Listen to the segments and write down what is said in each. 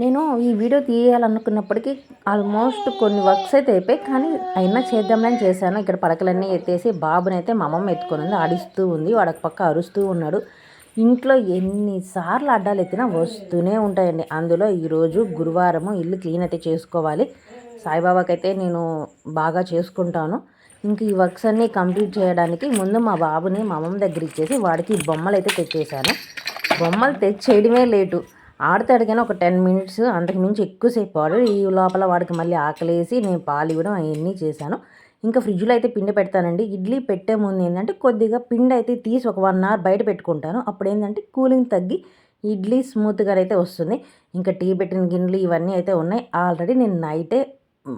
నేను ఈ వీడియో తీయాలనుకున్నప్పటికీ ఆల్మోస్ట్ కొన్ని వర్క్స్ అయితే అయిపోయి కానీ అయినా చేద్దామని చేశాను. ఇక్కడ పడకలన్నీ ఎత్తేసి బాబుని అయితే మా అమ్మమ్మ ఎత్తుకొని ఉంది ఆడిస్తూ ఉంది వాడక పక్క అరుస్తూ ఉన్నాడు. ఇంట్లో ఎన్నిసార్లు అడ్డాలు ఎత్తినా వస్తూనే ఉంటాయండి. అందులో ఈరోజు గురువారము ఇల్లు క్లీన్ అయితే చేసుకోవాలి. సాయిబాబాకైతే నేను బాగా చేసుకుంటాను. ఇంక ఈ వర్క్స్ అన్నీ కంప్లీట్ చేయడానికి ముందు మా బాబుని మా అమ్మమ్మ దగ్గర ఇచ్చేసి వాడికి బొమ్మలు అయితే తెచ్చేసాను బొమ్మలు తెచ్చేయడమే లేటు. ఆడతాడు కానీ ఒక టెన్ మినిట్స్ అంతకు మించి ఎక్కువసేపు ఆడాడు. ఈ లోపల వాడికి మళ్ళీ ఆకలేసి నేను పాలు ఇవ్వడం అవన్నీ చేశాను. ఇంకా ఫ్రిడ్జ్లో అయితే పిండి పెడతానండి. ఇడ్లీ పెట్టే ముందు ఏంటంటే కొద్దిగా పిండి అయితే తీసి ఒక వన్ అవర్ బయట పెట్టుకుంటాను. అప్పుడు ఏంటంటే కూలింగ్ తగ్గి ఇడ్లీ స్మూత్గా అయితే వస్తుంది. ఇంకా టీ పెట్టిన గిన్నెలు ఇవన్నీ అయితే ఉన్నాయి. ఆల్రెడీ నేను నైటే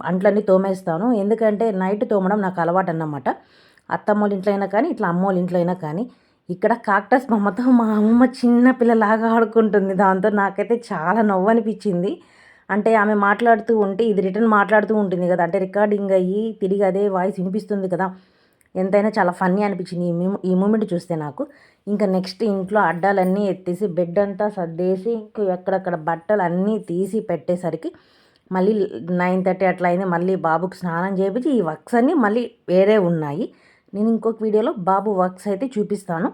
అంట్లన్నీ తోమేస్తాను. ఎందుకంటే నైట్ తోమడం నాకు అలవాటు అన్నమాట. అత్తమ్మోళ్ళ ఇంట్లో అయినా కానీ ఇట్లా అమ్మోళ్ళ ఇంట్లో అయినా కానీ ఇక్కడ కాక్టస్ బొమ్మతో మా అమ్మ చిన్న పిల్లలాగా ఆడుకుంటుంది. దాంతో నాకైతే చాలా నవ్వు అనిపించింది. అంటే ఆమె మాట్లాడుతూ ఉంటే ఇది రిటర్న్ మాట్లాడుతూ ఉంటుంది కదా. అంటే రికార్డింగ్ అయ్యి తిరిగి అదే వాయిస్ వినిపిస్తుంది కదా. ఎంతైనా చాలా ఫన్నీ అనిపించింది ఈ ఈ మూమెంట్ చూస్తే నాకు. ఇంకా నెక్స్ట్ ఇంట్లో అడ్డాలన్నీ ఎత్తేసి బెడ్ అంతా సర్దేసి ఎక్కడక్కడ బట్టలు అన్నీ తీసి పెట్టేసరికి మళ్ళీ నైన్ థర్టీ అట్లా అయింది. మళ్ళీ బాబుకి స్నానం చేయించి ఈ వర్క్స్ అన్నీ మళ్ళీ వేరే ఉన్నాయి. నేను ఇంకొక వీడియోలో బాబు వర్క్స్ అయితే చూపిస్తాను.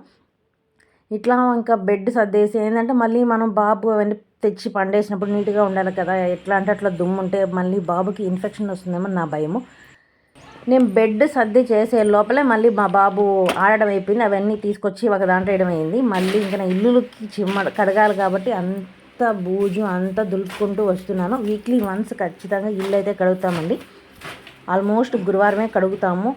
ఇట్లా ఇంకా బెడ్ సర్దేసి ఏంటంటే మళ్ళీ మనం బాబు అవన్నీ తెచ్చి పండేసినప్పుడు నీట్గా ఉండాలి కదా. ఎట్లా అంటే అట్లా దుమ్ము ఉంటే మళ్ళీ బాబుకి ఇన్ఫెక్షన్ వస్తుందేమో నా భయము. నేను బెడ్ సర్ది చేసే లోపలే మళ్ళీ మా బాబు ఆడడం అయిపోయింది. అవన్నీ తీసుకొచ్చి ఒక దాంట్లో వేయడం అయింది. మళ్ళీ ఇంకా ఇల్లుకి చిమ్మ కడగాలి కాబట్టి అంత బూజు అంతా దులుపుకుంటూ వస్తున్నాను. వీక్లీ వన్స్ ఖచ్చితంగా ఇల్లు అయితే కడుగుతామండి. ఆల్మోస్ట్ గురువారమే కడుగుతాము.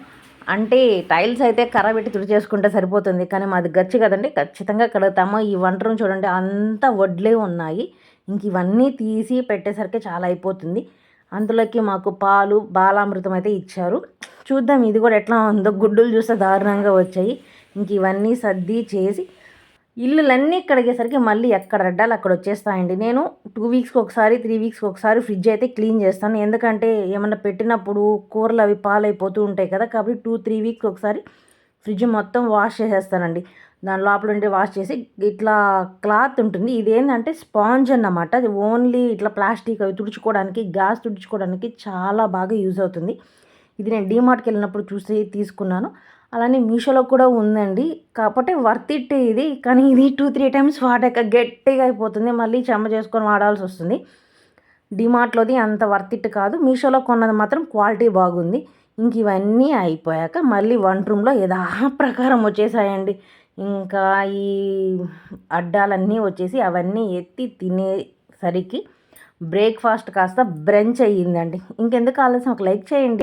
అంటే టైల్స్ అయితే కర్ర పెట్టి తుడి చేసుకుంటే సరిపోతుంది. కానీ మాది గచ్చి కదండి ఖచ్చితంగా కడుగుతాము. ఈ వంట చూడండి అంతా వడ్లే ఉన్నాయి. ఇంక ఇవన్నీ తీసి పెట్టేసరికి చాలా అయిపోతుంది. అందులోకి మాకు పాలు బాలామృతం అయితే ఇచ్చారు. చూద్దాం ఇది కూడా ఎట్లా ఉందో. గుడ్డులు చూస్తే దారుణంగా వచ్చాయి. ఇంక ఇవన్నీ సర్ది చేసి ఇల్లులన్నీ కడిగేసరికి మళ్ళీ ఎక్కడ అడ్డాలు అక్కడ వచ్చేస్తాయండి. నేను టూ వీక్స్కి ఒకసారి త్రీ వీక్స్కి ఒకసారి ఫ్రిడ్జ్ అయితే క్లీన్ చేస్తాను. ఎందుకంటే ఏమన్నా పెట్టినప్పుడు కూరలు అవి పాలైపోతూ ఉంటాయి కదా కాబట్టి టూ త్రీ వీక్స్ ఒకసారి ఫ్రిడ్జ్ మొత్తం వాష్ చేసేస్తానండి. దాని లోపల ఉండి వాష్ చేసి ఇట్లా క్లాత్ ఉంటుంది. ఇదేంటంటే స్పాంజ్ అన్నమాట. అది ఓన్లీ ఇట్లా ప్లాస్టిక్ అవి తుడుచుకోవడానికి గ్యాస్ తుడుచుకోవడానికి చాలా బాగా యూజ్ అవుతుంది. ఇది నేను డీమార్ట్కి వెళ్ళినప్పుడు చూసి తీసుకున్నాను. అలానే మీషోలో కూడా ఉందండి. కాకపోతే వర్త్ ఇట్ ఇది. కానీ ఇది టూ త్రీ టైమ్స్ వాడాక గట్టిగా అయిపోతుంది. మళ్ళీ చెమ్మ చేసుకొని వాడాల్సి వస్తుంది. డిమార్ట్లోది అంత వర్త్ ఇట్ కాదు. మీషోలో కొన్నది మాత్రం క్వాలిటీ బాగుంది. ఇంక ఇవన్నీ అయిపోయాక మళ్ళీ వన్ రూమ్లో యథా ప్రకారం వచ్చేసాయండి. ఇంకా ఈ అడ్డాలన్నీ వచ్చేసి అవన్నీ ఎత్తి తినేసరికి బ్రేక్ఫాస్ట్ కాస్త బ్రంచ్ అయ్యిందండి. ఇంకెందుకు ఆలస్యం? ఒక లైక్ చేయండి.